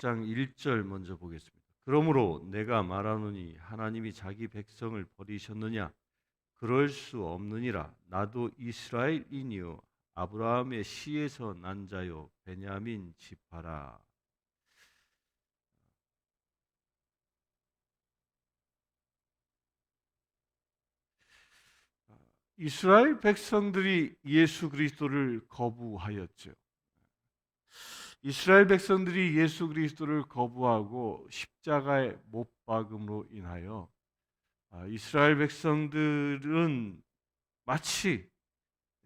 장 1절 먼저 보겠습니다. 그러므로 내가 말하노니 하나님이 자기 백성을 버리셨느냐? 그럴 수 없느니라. 나도 이스라엘인이요. 아브라함의 씨에서 난 자요. 베냐민 지파라. 이스라엘 백성들이 예수 그리스도를 거부하였죠. 이스라엘 백성들이 예수 그리스도를 거부하고 십자가에 못 박음으로 인하여 아, 이스라엘 백성들은 마치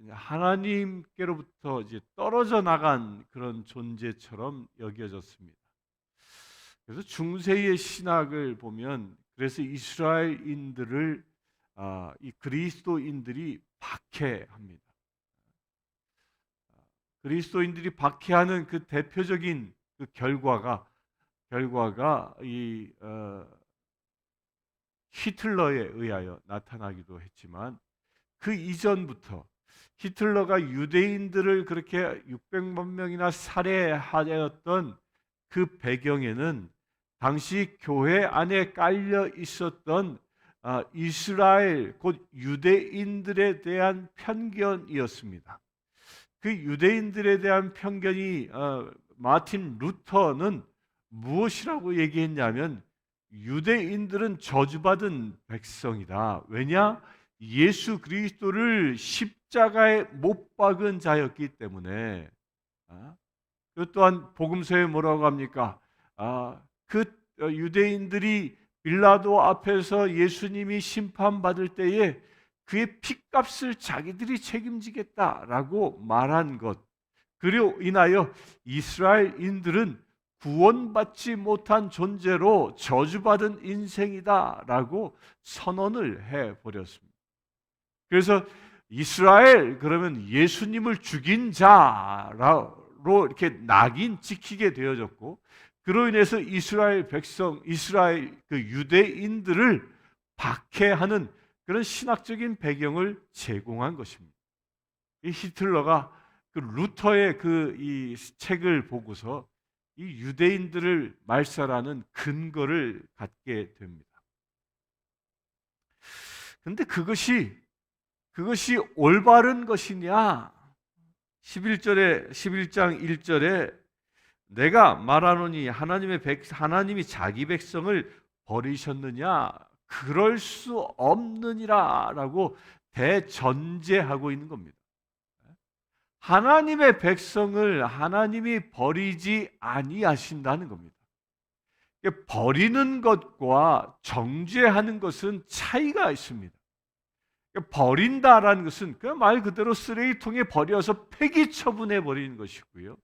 하나님께로부터 이제 떨어져 나간 그런 존재처럼 여겨졌습니다. 그래서 중세의 신학을 보면 그래서 이스라엘인들을 아, 이 그리스도인들이 박해합니다. 그리스도인들이 박해하는 그 대표적인 그 결과가 결과가 이 어, 히틀러에 의하여 나타나기도 했지만 그 이전부터 히틀러가 유대인들을 그렇게 600만 명이나 살해하였던 그 배경에는 당시 교회 안에 깔려 있었던 아, 이스라엘 곧 유대인들에 대한 편견이었습니다. 그 유대인들에 대한 편견이 어, 마틴 루터는 무엇이라고 얘기했냐면 유대인들은 저주받은 백성이다. 왜냐? 예수 그리스도를 십자가에 못 박은 자였기 때문에. 아, 그 또한 복음서에 뭐라고 합니까? 아, 그 유대인들이 빌라도 앞에서 예수님이 심판받을 때에 그의 핏값을 자기들이 책임지겠다라고 말한 것. 그리고 인하여 이스라엘인들은 구원받지 못한 존재로 저주받은 인생이다라고 선언을 해 버렸습니다. 그래서 이스라엘 그러면 예수님을 죽인 자로 이렇게 낙인 찍히게 되어졌고 그로 인해서 이스라엘 백성, 이스라엘 그 유대인들을 박해하는 그런 신학적인 배경을 제공한 것입니다. 이 히틀러가 그 루터의 그 이 책을 보고서 이 유대인들을 말살하는 근거를 갖게 됩니다. 근데 그것이 그것이 올바른 것이냐? 11절에 11장 1절에 내가 말하노니 하나님의 백 하나님이 자기 백성을 버리셨느냐? 그럴 수 없느니라라고 대전제하고 있는 겁니다. 하나님의 백성을 하나님이 버리지 아니하신다는 겁니다. 버리는 것과 정죄하는 것은 차이가 있습니다. 버린다라는 것은 그 말 그대로 쓰레기통에 버려서 폐기 처분해 버리는 것이고요.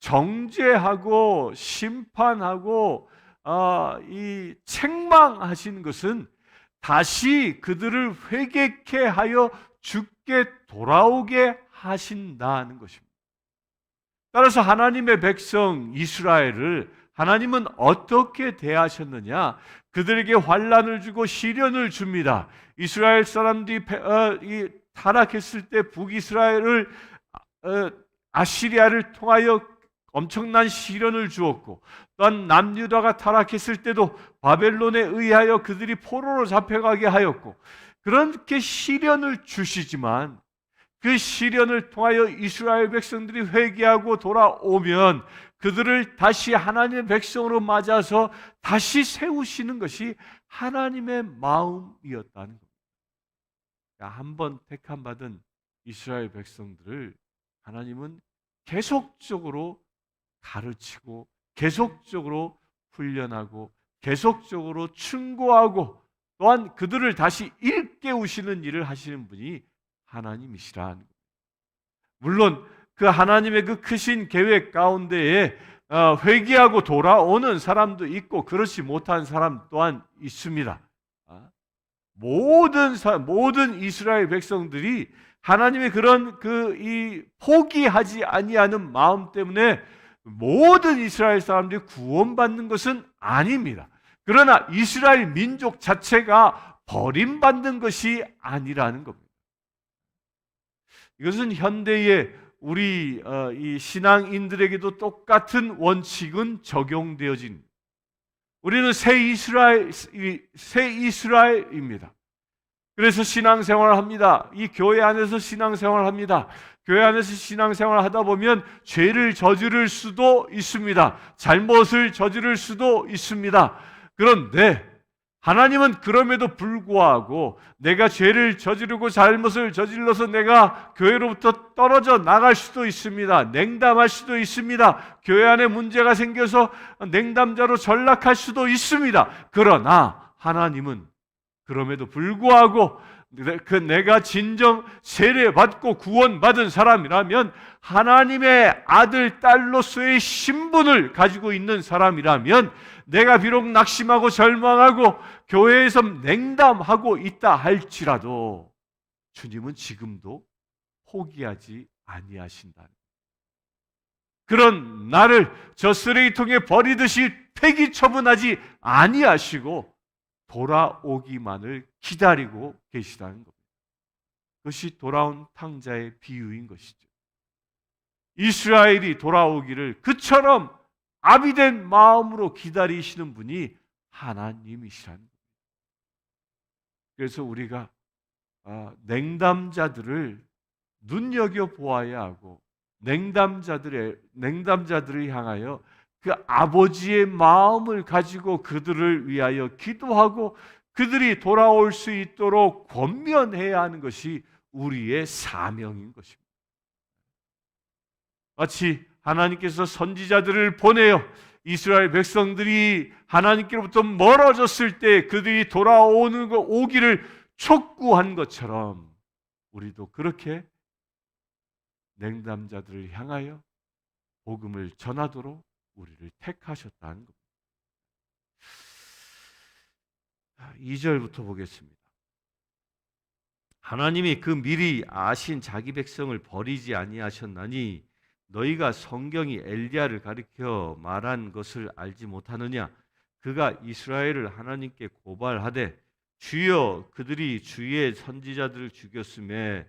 정죄하고 심판하고 어, 이 책망하신 것은 다시 그들을 회개케 하여 죽게 돌아오게 하신다는 것입니다. 따라서 하나님의 백성 이스라엘을 하나님은 어떻게 대하셨느냐? 그들에게 환란을 주고 시련을 줍니다. 이스라엘 사람들이 어, 타락했을 때 북이스라엘을 어, 아시리아를 통하여 엄청난 시련을 주었고 또한 남유다가 타락했을 때도 바벨론에 의하여 그들이 포로로 잡혀가게 하였고 그렇게 시련을 주시지만 그 시련을 통하여 이스라엘 백성들이 회개하고 돌아오면 그들을 다시 하나님의 백성으로 맞아서 다시 세우시는 것이 하나님의 마음이었다는 겁니다. 한번 택함 받은 이스라엘 백성들을 하나님은 계속적으로 가르치고 계속적으로 훈련하고 계속적으로 충고하고 또한 그들을 다시 일깨우시는 일을 하시는 분이 하나님이시라는 겁니다. 물론 그 하나님의 그 크신 계획 가운데에 어, 회개하고 돌아오는 사람도 있고 그렇지 못한 사람 또한 있습니다. 아, 모든 모든 이스라엘 백성들이 하나님의 그런 그 이 포기하지 아니하는 마음 때문에 모든 이스라엘 사람들이 구원받는 것은 아닙니다. 그러나 이스라엘 민족 자체가 버림받는 것이 아니라는 겁니다. 이것은 현대의 우리 어, 이 신앙인들에게도 똑같은 원칙은 적용되어진 우리는 새 이스라엘 이- 새 이스라엘입니다. 그래서 신앙생활을 합니다. 이 교회 안에서 신앙생활을 합니다. 교회 안에서 신앙생활을 하다 보면 죄를 저지를 수도 있습니다. 잘못을 저지를 수도 있습니다. 그런데 하나님은 그럼에도 불구하고 내가 죄를 저지르고 잘못을 저질러서 내가 교회로부터 떨어져 나갈 수도 있습니다. 냉담할 수도 있습니다. 교회 안에 문제가 생겨서 냉담자로 전락할 수도 있습니다. 그러나 하나님은 그럼에도 불구하고 그 내가 진정 세례받고 구원받은 사람이라면 하나님의 아들 딸로서의 신분을 가지고 있는 사람이라면 내가 비록 낙심하고 절망하고 교회에서 냉담하고 있다 할지라도 주님은 지금도 포기하지 아니하신다. 그런 나를 저 쓰레기통에 버리듯이 폐기 처분하지 아니하시고 돌아오기만을 기다리고 계시다는 겁니다. 그것이 돌아온 탕자의 비유인 것이죠. 이스라엘이 돌아오기를 그처럼 아비된 마음으로 기다리시는 분이 하나님이시라는 겁니다. 그래서 우리가 아, 냉담자들을 눈여겨 보아야 하고 냉담자들의 냉담자들을 향하여 그 아버지의 마음을 가지고 그들을 위하여 기도하고 그들이 돌아올 수 있도록 권면해야 하는 것이 우리의 사명인 것입니다. 마치 하나님께서 선지자들을 보내어 이스라엘 백성들이 하나님께로부터 멀어졌을 때 그들이 돌아오는 거 오기를 촉구한 것처럼 우리도 그렇게 냉담자들을 향하여 복음을 전하도록 우리를 택하셨다는 겁니다. 2절부터 보겠습니다. 하나님이 그 미리 아신 자기 백성을 버리지 아니하셨나니 너희가 성경이 엘리야를 가리켜 말한 것을 알지 못하느냐 그가 이스라엘을 하나님께 고발하되 주여 그들이 주의 선지자들을 죽였음에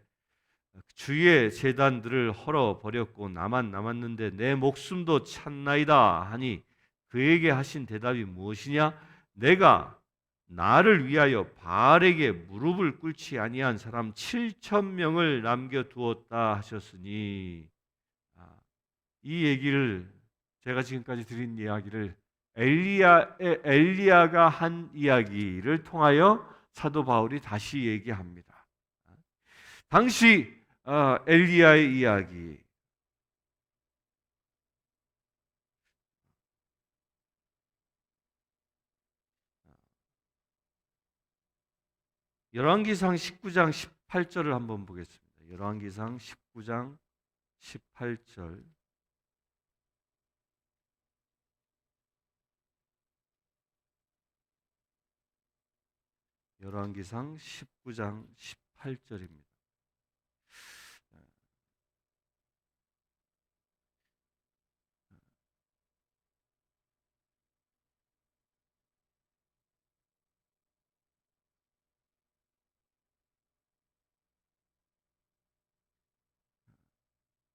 주의 재단들을 헐어 버렸고 나만 남았는데 내 목숨도 찬나이다 하니 그에게 하신 대답이 무엇이냐 내가 나를 위하여 바알에게 무릎을 꿇지 아니한 사람 7천 명을 남겨 두었다 하셨으니 아, 이 얘기를 제가 지금까지 드린 이야기를 엘리야 엘리야가 한 이야기를 통하여 사도 바울이 다시 얘기합니다. 당시 어, 엘리야의 이야기 열왕기상 19장 18절을 한번 보겠습니다. 열왕기상 19장 18절 열왕기상 19장 18절입니다.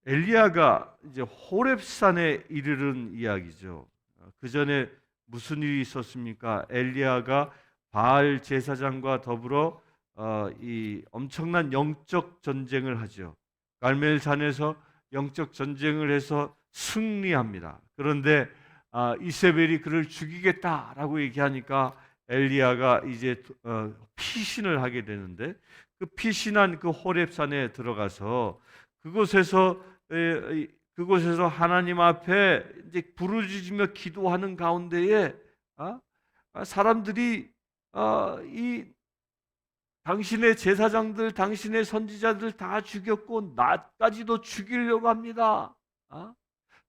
엘리야가 이제 호렙산에 이르는 이야기죠. 그 전에 무슨 일이 있었습니까? 엘리야가 바알 제사장과 더불어 어, 이 엄청난 영적 전쟁을 하죠. 갈멜산에서 영적 전쟁을 해서 승리합니다. 그런데 아, 이세벨이 그를 죽이겠다라고 얘기하니까 엘리야가 이제 어, 피신을 하게 되는데 그 피신한 그 호렙산에 들어가서 그곳에서 에, 그곳에서 하나님 앞에 이제 부르짖으며 기도하는 가운데에 아, 아, 사람들이 아, 이 당신의 제사장들, 당신의 선지자들 다 죽였고 나까지도 죽이려고 합니다. 아?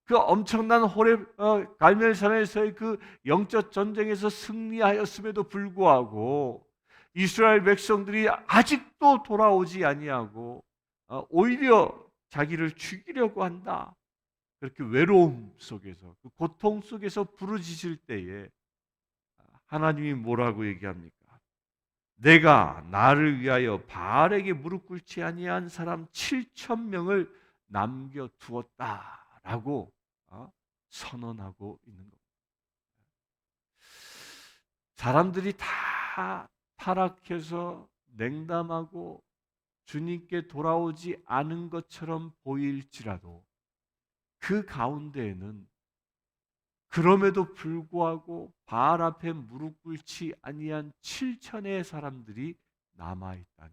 그 엄청난 호렙 어, 갈멜산에서의 그 영적 전쟁에서 승리하였음에도 불구하고 이스라엘 백성들이 아직도 돌아오지 아니하고 어, 오히려 자기를 죽이려고 한다. 그렇게 외로움 속에서 그 고통 속에서 부르짖을 때에 하나님이 뭐라고 얘기합니까? 내가 나를 위하여 바알에게 무릎 꿇지 아니한 사람 7천 명을 남겨 두었다라고 어, 선언하고 있는 겁니다. 사람들이 다 타락해서 냉담하고 주님께 돌아오지 않은 것처럼 보일지라도 그 가운데에는 그럼에도 불구하고 바알 앞에 무릎 꿇지 아니한 7천의 사람들이 남아 있다는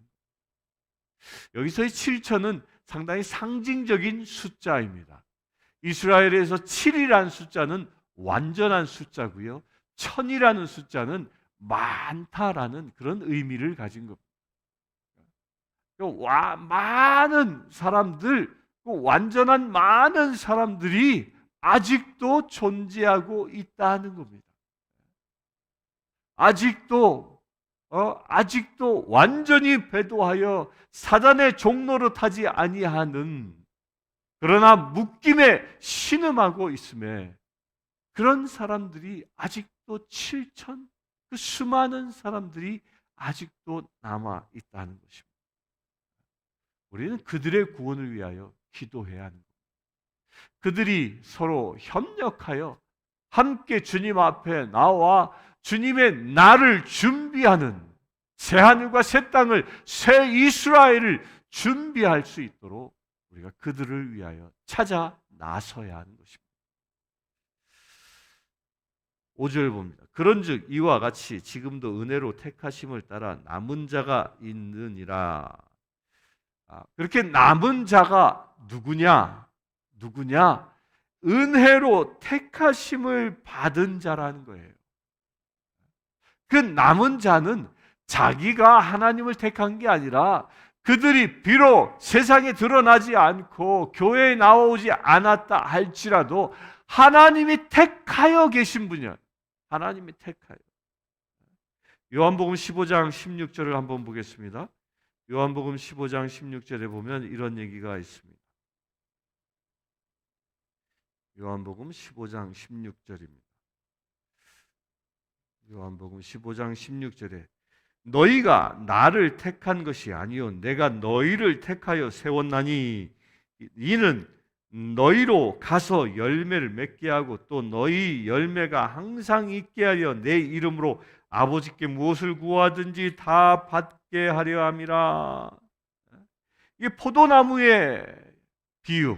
여기서의 7천은 상당히 상징적인 숫자입니다. 이스라엘에서 7이라는 숫자는 완전한 숫자고요. 천이라는 숫자는 많다라는 그런 의미를 가진 겁니다. 와, 많은 사람들, 그 완전한 많은 사람들이 아직도 존재하고 있다는 겁니다. 아직도 어, 아직도 완전히 배도하여 사단의 종로로 타지 아니하는 그러나 묶임에 신음하고 있음에 그런 사람들이 아직도 7천 그 수많은 사람들이 아직도 남아 있다는 것입니다. 우리는 그들의 구원을 위하여 기도해야 하는 겁니다. 그들이 서로 협력하여 함께 주님 앞에 나와 주님의 나를 준비하는 새 하늘과 새 땅을 새 이스라엘을 준비할 수 있도록 우리가 그들을 위하여 찾아 나서야 하는 것입니다. 5절 봅니다. 그런즉 이와 같이 지금도 은혜로 택하심을 따라 남은 자가 있느니라. 아, 그렇게 남은 자가 누구냐? 누구냐? 은혜로 택하심을 받은 자라는 거예요. 그 남은 자는 자기가 하나님을 택한 게 아니라 그들이 비록 세상에 드러나지 않고 교회에 나오지 않았다 할지라도 하나님이 택하여 계신 분이야. 하나님이 택하여. 요한복음 15장 16절을 한번 보겠습니다. 요한복음 15장 16절에 보면 이런 얘기가 있습니다. 요한복음 15장 16절입니다. 요한복음 15장 16절에 너희가 나를 택한 것이 아니요 내가 너희를 택하여 세웠나니 이는 너희로 가서 열매를 맺게 하고 또 너희 열매가 항상 있게 하려 내 이름으로 아버지께 무엇을 구하든지 다 받게 하려 함이라. 이게 포도나무의 비유.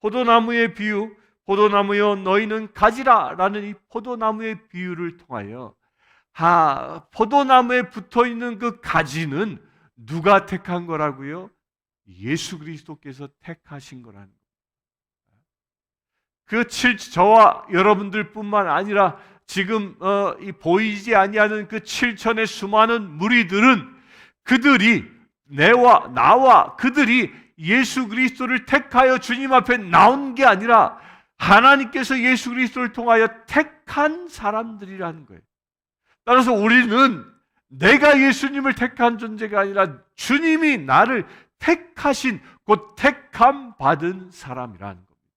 포도나무의 비유. 포도나무여 너희는 가지라라는 이 포도나무의 비유를 통하여 하 포도나무에 붙어 있는 그 가지는 누가 택한 거라고요? 예수 그리스도께서 택하신 거라는 그 칠, 저와 여러분들뿐만 아니라 지금 어, 이 보이지 아니하는 그 7천의 수많은 무리들은 그들이 내와 나와 그들이 예수 그리스도를 택하여 주님 앞에 나온 게 아니라 하나님께서 예수 그리스도를 통하여 택한 사람들이라는 거예요. 따라서 우리는 내가 예수님을 택한 존재가 아니라 주님이 나를 택하신 곧 택함 받은 사람이라는 겁니다.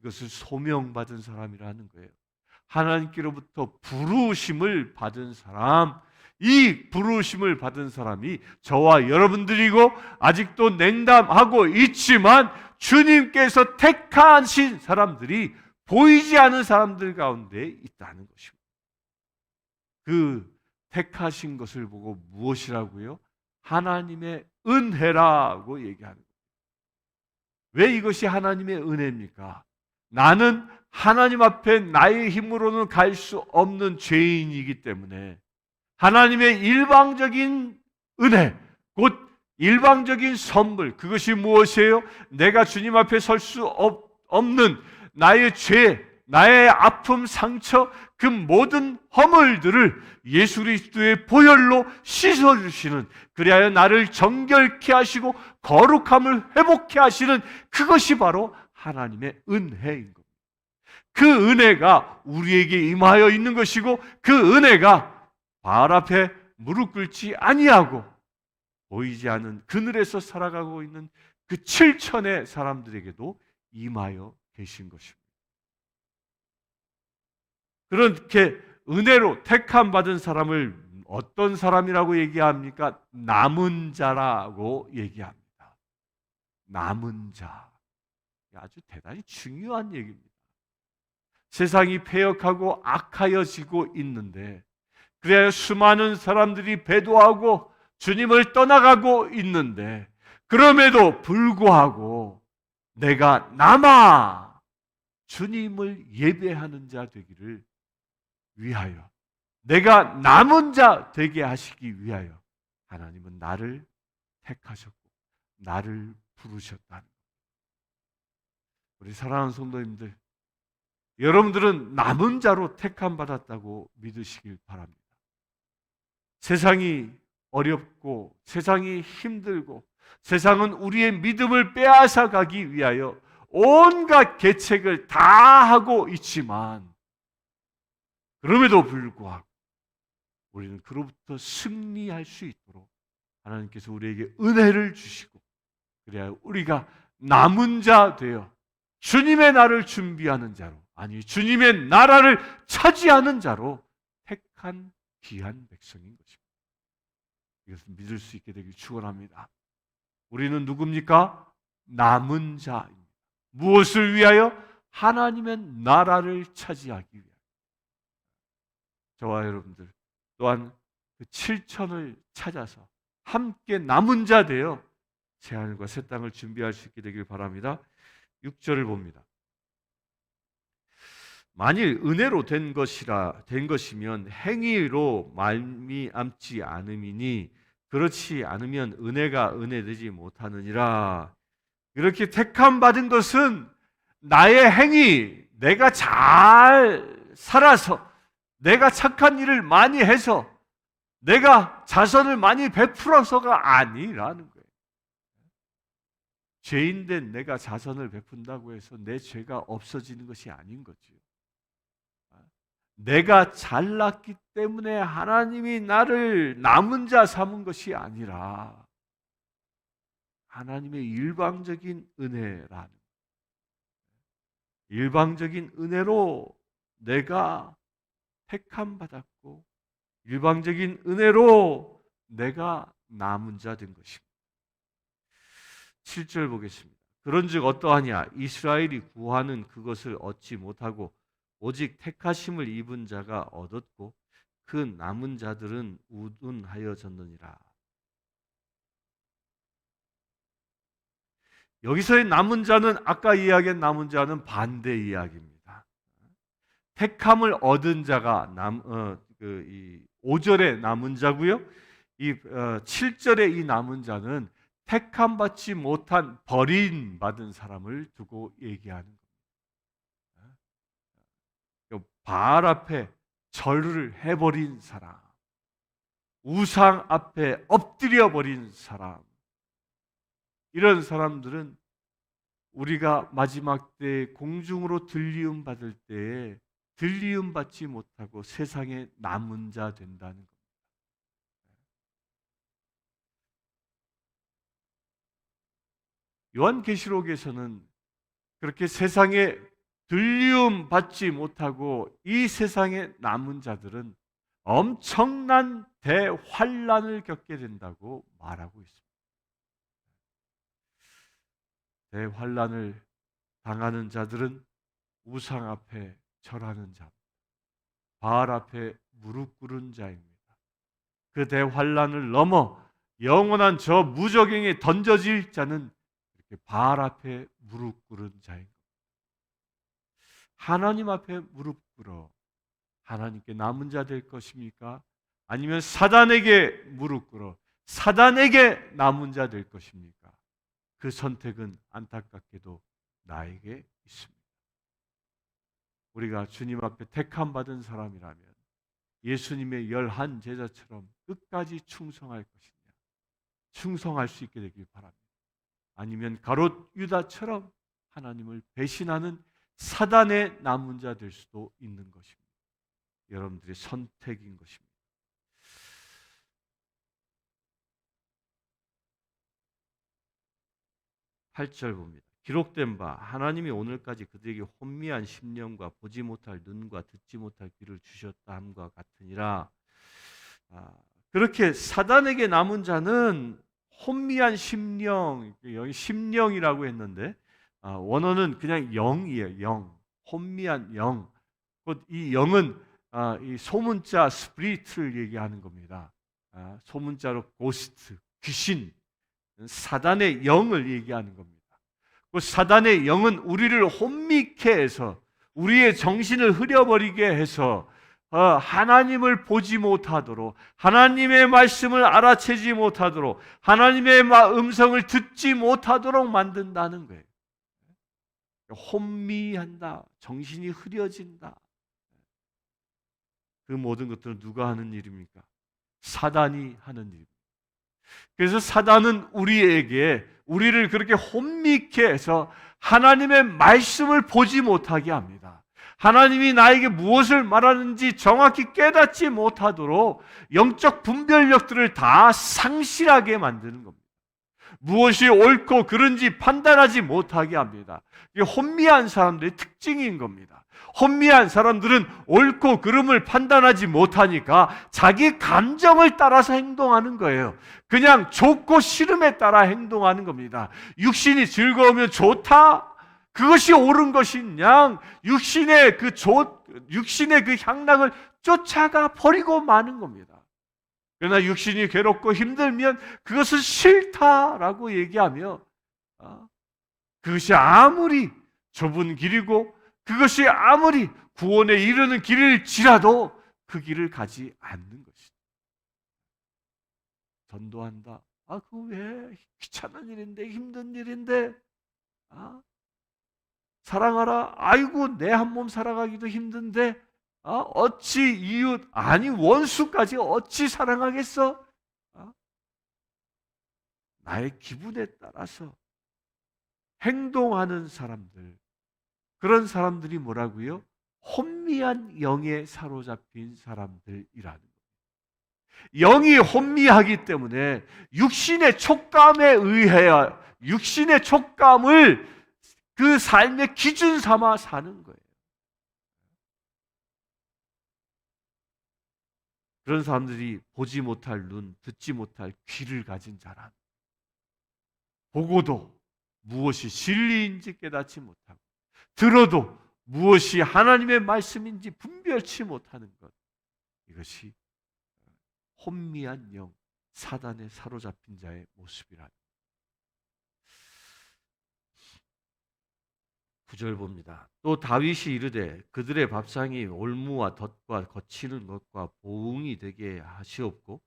이것을 소명받은 사람이라는 거예요. 하나님께로부터 부르심을 받은 사람, 이 부르심을 받은 사람이 저와 여러분들이고 아직도 냉담하고 있지만 주님께서 택하신 사람들이 보이지 않는 사람들 가운데 있다는 것입니다. 그 택하신 것을 보고 무엇이라고요? 하나님의 은혜라고 얘기하는 거예요. 왜 이것이 하나님의 은혜입니까? 나는 하나님 앞에 나의 힘으로는 갈 수 없는 죄인이기 때문에 하나님의 일방적인 은혜, 곧 일방적인 선물, 그것이 무엇이에요? 내가 주님 앞에 설 수 없는 나의 죄, 나의 아픔, 상처, 그 모든 허물들을 예수 그리스도의 보혈로 씻어 주시는 그리하여 나를 정결케 하시고 거룩함을 회복케 하시는 그것이 바로 하나님의 은혜인 겁니다. 그 은혜가 우리에게 임하여 있는 것이고 그 은혜가 바알 앞에 무릎 꿇지 아니하고 보이지 않는 그늘에서 살아가고 있는 그 7천의 사람들에게도 임하여 계신 것입니다. 그렇게 은혜로 택함 받은 사람을 어떤 사람이라고 얘기합니까? 남은 자라고 얘기합니다. 남은 자. 아주 대단히 중요한 얘기입니다. 세상이 폐역하고 악하여지고 있는데 그래야 수많은 사람들이 배도하고 주님을 떠나가고 있는데 그럼에도 불구하고 내가 남아 주님을 예배하는 자 되기를 위하여 내가 남은 자 되게 하시기 위하여 하나님은 나를 택하셨고 나를 부르셨다는 우리 사랑하는 성도님들 여러분들은 남은 자로 택함 받았다고 믿으시길 바랍니다. 세상이 어렵고 세상이 힘들고 세상은 우리의 믿음을 빼앗아 가기 위하여 온갖 계책을 다 하고 있지만 그럼에도 불구하고 우리는 그로부터 승리할 수 있도록 하나님께서 우리에게 은혜를 주시고 그래야 우리가 남은 자 되어 주님의 나를 준비하는 자로 아니 주님의 나라를 차지하는 자로 택한 귀한 백성인 것입니다. 이것을 믿을 수 있게 되길 축원합니다. 우리는 누굽니까? 남은 자입니다. 무엇을 위하여? 하나님의 나라를 차지하기 위하여. 저와 여러분들 또한 그 7천을 찾아서 함께 남은 자 되어 새 하늘과 새 땅을 준비할 수 있게 되길 바랍니다. 6절을 봅니다. 만일 은혜로 된 것이라 된 것이면 행위로 말미암지 않음이니 그렇지 않으면 은혜가 은혜되지 못하느니라. 이렇게 택함 받은 것은 나의 행위, 내가 잘 살아서 내가 착한 일을 많이 해서 내가 자선을 많이 베풀어서가 아니라는 거예요. 죄인된 내가 자선을 베푼다고 해서 내 죄가 없어지는 것이 아닌 거지요. 내가 잘났기 때문에 하나님이 나를 남은 자 삼은 것이 아니라 하나님의 일방적인 은혜라는 일방적인 은혜로 내가 택함 받았고 일방적인 은혜로 내가 남은 자 된 것입니다. 7절 보겠습니다. 그런즉 어떠하냐 이스라엘이 구하는 그것을 얻지 못하고 오직 택하심을 입은 자가 얻었고 그 남은 자들은 우둔하여졌느니라. 여기서의 남은 자는 아까 이야기한 남은 자는 반대 이야기입니다. 택함을 얻은 자가 남, 어, 그, 이 5절의 남은 자고요. 이 어, 7절의 이 남은 자는 택함 받지 못한 버린 받은 사람을 두고 얘기하는 겁니다. 바알 앞에 절을 해버린 사람, 우상 앞에 엎드려 버린 사람, 이런 사람들은 우리가 마지막 때 공중으로 들리움 받을 때에 들리움 받지 못하고 세상에 남은 자 된다는 겁니다. 요한계시록에서는 그렇게 세상에 들리움 받지 못하고 이 세상에 남은 자들은 엄청난 대환란을 겪게 된다고 말하고 있습니다. 대환란을 당하는 자들은 우상 앞에 절하는 자, 바알 앞에 무릎 꿇은 자입니다. 그 대환란을 넘어 영원한 저 무적행에 던져질 자는 이렇게 바알 앞에 무릎 꿇은 자입니다. 하나님 앞에 무릎 꿇어 하나님께 남은 자 될 것입니까? 아니면 사단에게 무릎 꿇어 사단에게 남은 자 될 것입니까? 그 선택은 안타깝게도 나에게 있습니다. 우리가 주님 앞에 택함 받은 사람이라면 예수님의 열한 제자처럼 끝까지 충성할 것이냐? 충성할 수 있게 되길 바랍니다. 아니면 가롯 유다처럼 하나님을 배신하는 사단의 남은 자 될 수도 있는 것입니다. 여러분들의 선택인 것입니다. 팔절 봅니다. 기록된 바 하나님이 오늘까지 그들에게 혼미한 심령과 보지 못할 눈과 듣지 못할 귀를 주셨다 함과 같으니라. 아, 그렇게 사단에게 남은 자는 혼미한 심령 여기 심령이라고 했는데 아, 원어는 그냥 영이에요. 영 혼미한 영. 곧 이 영은 아, 이 소문자 스피리트를 얘기하는 겁니다. 아, 소문자로 고스트 귀신 사단의 영을 얘기하는 겁니다. 그 사단의 영은 우리를 혼미케 해서 우리의 정신을 흐려버리게 해서 어, 하나님을 보지 못하도록 하나님의 말씀을 알아채지 못하도록 하나님의 음성을 듣지 못하도록 만든다는 거예요. 혼미한다. 정신이 흐려진다. 그 모든 것들은 누가 하는 일입니까? 사단이 하는 일입니다. 그래서 사단은 우리에게 우리를 그렇게 혼미케 해서 하나님의 말씀을 보지 못하게 합니다. 하나님이 나에게 무엇을 말하는지 정확히 깨닫지 못하도록 영적 분별력들을 다 상실하게 만드는 겁니다. 무엇이 옳고 그른지 판단하지 못하게 합니다. 이게 혼미한 사람들의 특징인 겁니다. 혼미한 사람들은 옳고 그름을 판단하지 못하니까 자기 감정을 따라서 행동하는 거예요. 그냥 좋고 싫음에 따라 행동하는 겁니다. 육신이 즐거우면 좋다? 그것이 옳은 것이냐? 육신의 그 좋, 육신의 그 향락을 쫓아가 버리고 마는 겁니다. 그러나 육신이 괴롭고 힘들면 그것은 싫다라고 얘기하며 어, 그것이 아무리 좁은 길이고 그것이 아무리 구원에 이르는 길일지라도 그 길을 가지 않는 것이다. 전도한다. 아, 그왜 귀찮은 일인데 힘든 일인데 아? 사랑하라. 아이고 내 한 몸 살아가기도 힘든데 어? 어찌 이웃 아니 원수까지 어찌 사랑하겠어? 어? 나의 기분에 따라서 행동하는 사람들 그런 사람들이 뭐라고요? 혼미한 영에 사로잡힌 사람들이라는 거예요. 영이 혼미하기 때문에 육신의 촉감에 의해 육신의 촉감을 그 삶의 기준 삼아 사는 거예요. 그런 사람들이 보지 못할 눈, 듣지 못할 귀를 가진 자란. 보고도 무엇이 진리인지 깨닫지 못하고, 들어도 무엇이 하나님의 말씀인지 분별치 못하는 것. 이것이 혼미한 영, 사단에 사로잡힌 자의 모습이라. 구절 봅니다. 또 다윗이 이르되 그들의 밥상이 올무와 덫과 거치는 것과 보응이 되게 하시옵고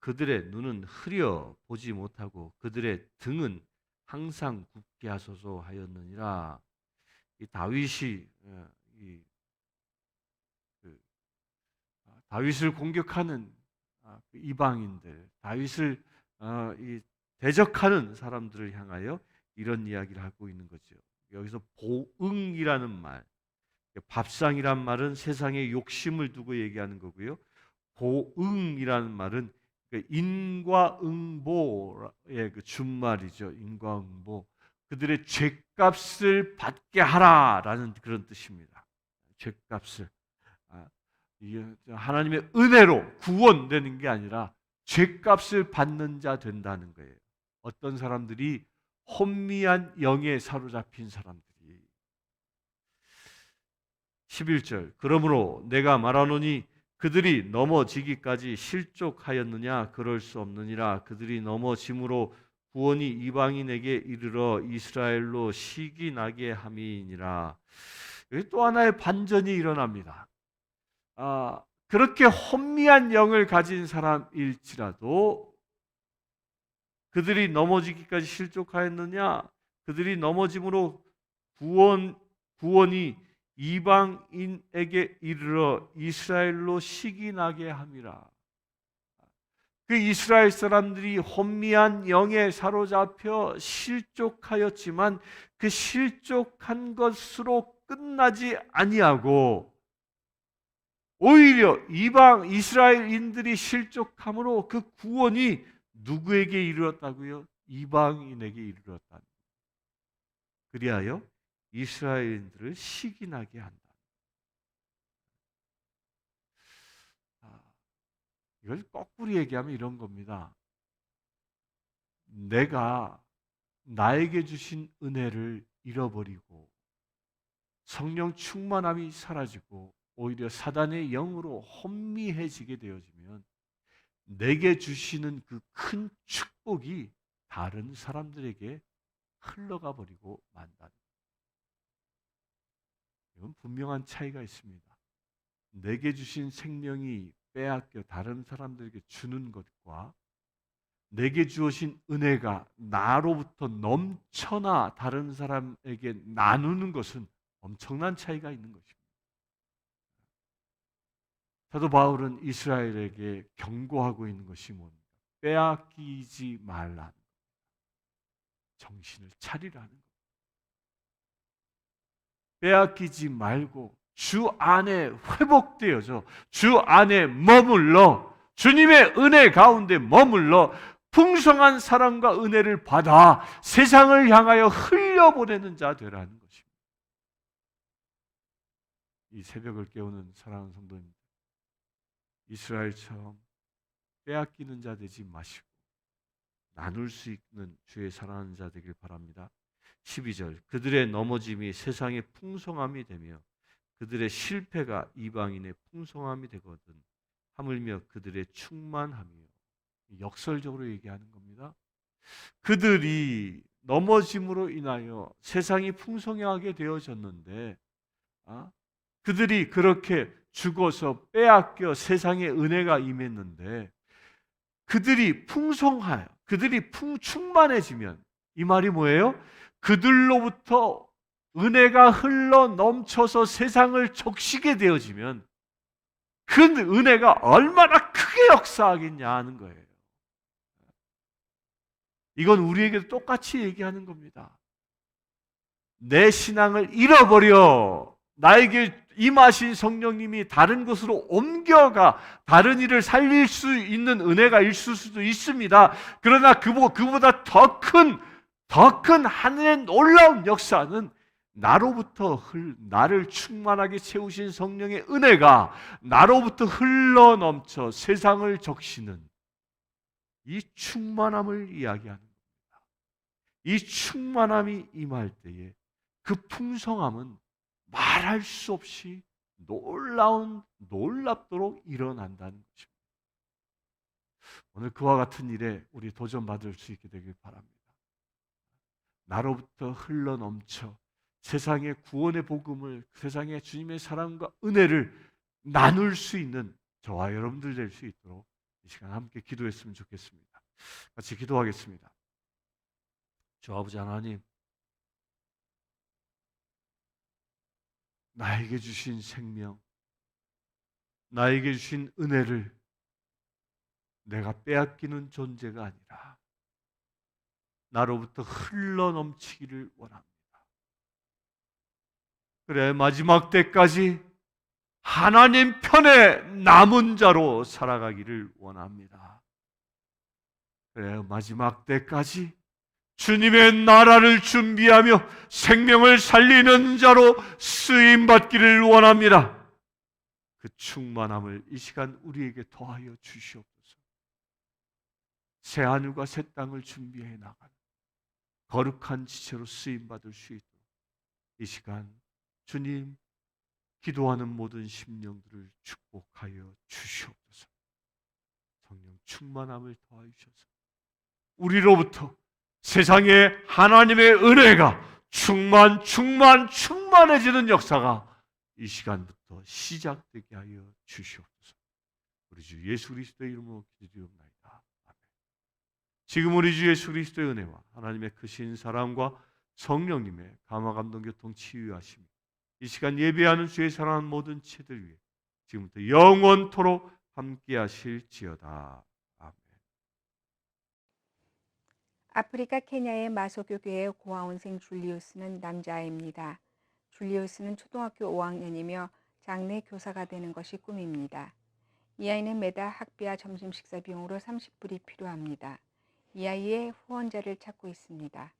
그들의 눈은 흐려 보지 못하고 그들의 등은 항상 굽게 하소서 하였느니라. 이 다윗이 어, 이, 그, 아, 다윗을 공격하는 아, 그 이방인들, 다윗을 어, 이, 대적하는 사람들을 향하여 이런 이야기를 하고 있는 거죠. 여기서 보응이라는 말, 밥상이란 말은 세상의 욕심을 두고 얘기하는 거고요. 보응이라는 말은 그 인과응보의 그 준말이죠. 인과응보. 그들의 죄값을 받게 하라라는 그런 뜻입니다. 죄값을 아, 하나님의 은혜로 구원되는 게 아니라 죄값을 받는 자 된다는 거예요. 어떤 사람들이 혼미한 영에 사로잡힌 사람들이. 11절 그러므로 내가 말하노니 그들이 넘어지기까지 실족하였느냐? 그럴 수 없느니라. 그들이 넘어짐으로 구원이 이방인에게 이르러 이스라엘로 시기 나게 함이니라. 여기 또 하나의 반전이 일어납니다. 아, 그렇게 혼미한 영을 가진 사람일지라도 그들이 넘어지기까지 실족하였느냐? 그들이 넘어짐으로 구원 구원이 이방인에게 이르러 이스라엘로 시기 나게 함이라. 그 이스라엘 사람들이 혼미한 영에 사로잡혀 실족하였지만 그 실족한 것으로 끝나지 아니하고 오히려 이방 이스라엘인들이 실족함으로 그 구원이 누구에게 이르렀다고요? 이방인에게 이르렀다. 그리하여 이스라엘인들을 시기나게 한다. 아, 이걸 거꾸로 얘기하면 이런 겁니다. 내가 나에게 주신 은혜를 잃어버리고 성령 충만함이 사라지고 오히려 사단의 영으로 혼미해지게 되어지면 내게 주시는 그 큰 축복이 다른 사람들에게 흘러가 버리고 만다. 이건 분명한 차이가 있습니다. 내게 주신 생명이 빼앗겨 다른 사람들에게 주는 것과 내게 주어진 은혜가 나로부터 넘쳐나 다른 사람에게 나누는 것은 엄청난 차이가 있는 것입니다. 사도 바울은 이스라엘에게 경고하고 있는 것이 뭡니까? 빼앗기지 겁니다. 정신을 차리라는 겁니다. 빼앗기지 말고 주 안에 회복되어져 주 안에 머물러 주님의 은혜 가운데 머물러 풍성한 사랑과 은혜를 받아 세상을 향하여 흘려보내는 자 되라는 것입니다. 이 새벽을 깨우는 사랑하는 성도입니다. 이스라엘처럼 빼앗기는 자 되지 마시고 나눌 수 있는 주의 사랑하는 자 되길 바랍니다. 12절 그들의 넘어짐이 세상의 풍성함이 되며 그들의 실패가 이방인의 풍성함이 되거든 하물며 그들의 충만함이요 역설적으로 얘기하는 겁니다. 그들이 넘어짐으로 인하여 세상이 풍성하게 되어졌는데 아? 그들이 그렇게 죽어서 빼앗겨 세상의 은혜가 임했는데 그들이 풍성하여 그들이 풍 충만해지면 이 말이 뭐예요? 그들로부터 은혜가 흘러 넘쳐서 세상을 적시게 되어지면 그 은혜가 얼마나 크게 역사하겠냐 하는 거예요. 이건 우리에게도 똑같이 얘기하는 겁니다. 내 신앙을 잃어버려 나에게 임하신 성령님이 다른 곳으로 옮겨가 다른 일을 살릴 수 있는 은혜가 있을 수도 있습니다. 그러나 그보다 더 큰, 더 큰 하늘의 놀라운 역사는 나로부터 흘, 나를 충만하게 채우신 성령의 은혜가 나로부터 흘러 넘쳐 세상을 적시는 이 충만함을 이야기하는 겁니다. 이 충만함이 임할 때에 그 풍성함은 말할 수 없이 놀라운 놀랍도록 일어난다는 것입니다. 오늘 그와 같은 일에 우리 도전받을 수 있게 되길 바랍니다. 나로부터 흘러 넘쳐 세상의 구원의 복음을 세상의 주님의 사랑과 은혜를 나눌 수 있는 저와 여러분들 될 수 있도록 이 시간 함께 기도했으면 좋겠습니다. 같이 기도하겠습니다. 주 아버지 하나님 나에게 주신 생명, 나에게 주신 은혜를 내가 빼앗기는 존재가 아니라 나로부터 흘러 넘치기를 원합니다. 그래, 마지막 때까지 하나님 편에 남은 자로 살아가기를 원합니다. 그래, 마지막 때까지 주님의 나라를 준비하며 생명을 살리는 자로 쓰임 받기를 원합니다. 그 충만함을 이 시간 우리에게 더하여 주시옵소서. 새 하늘과 새 땅을 준비해 나가는 거룩한 지체로 쓰임 받을 수 있도록 이 시간 주님 기도하는 모든 심령들을 축복하여 주시옵소서. 성령 충만함을 더하여 주셔서 우리로부터 세상에 하나님의 은혜가 충만, 충만, 충만해지는 역사가 이 시간부터 시작되게 하여 주시옵소서. 우리 주 예수 그리스도의 이름으로 기도드리옵나이다. 지금 우리 주 예수 그리스도의 은혜와 하나님의 크신 사랑과 성령님의 감화 감동 교통 치유하심 이 시간 예배하는 주의 사랑하는 모든 채들 위해 지금부터 영원토록 함께 하실지어다. 아프리카 케냐의 마소교 교회의 고아원생 줄리우스는 남자아입니다. 줄리우스는 초등학교 5학년이며 장래 교사가 되는 것이 꿈입니다. 이 아이는 매달 학비와 점심 식사 비용으로 30불이 필요합니다. 이 아이의 후원자를 찾고 있습니다.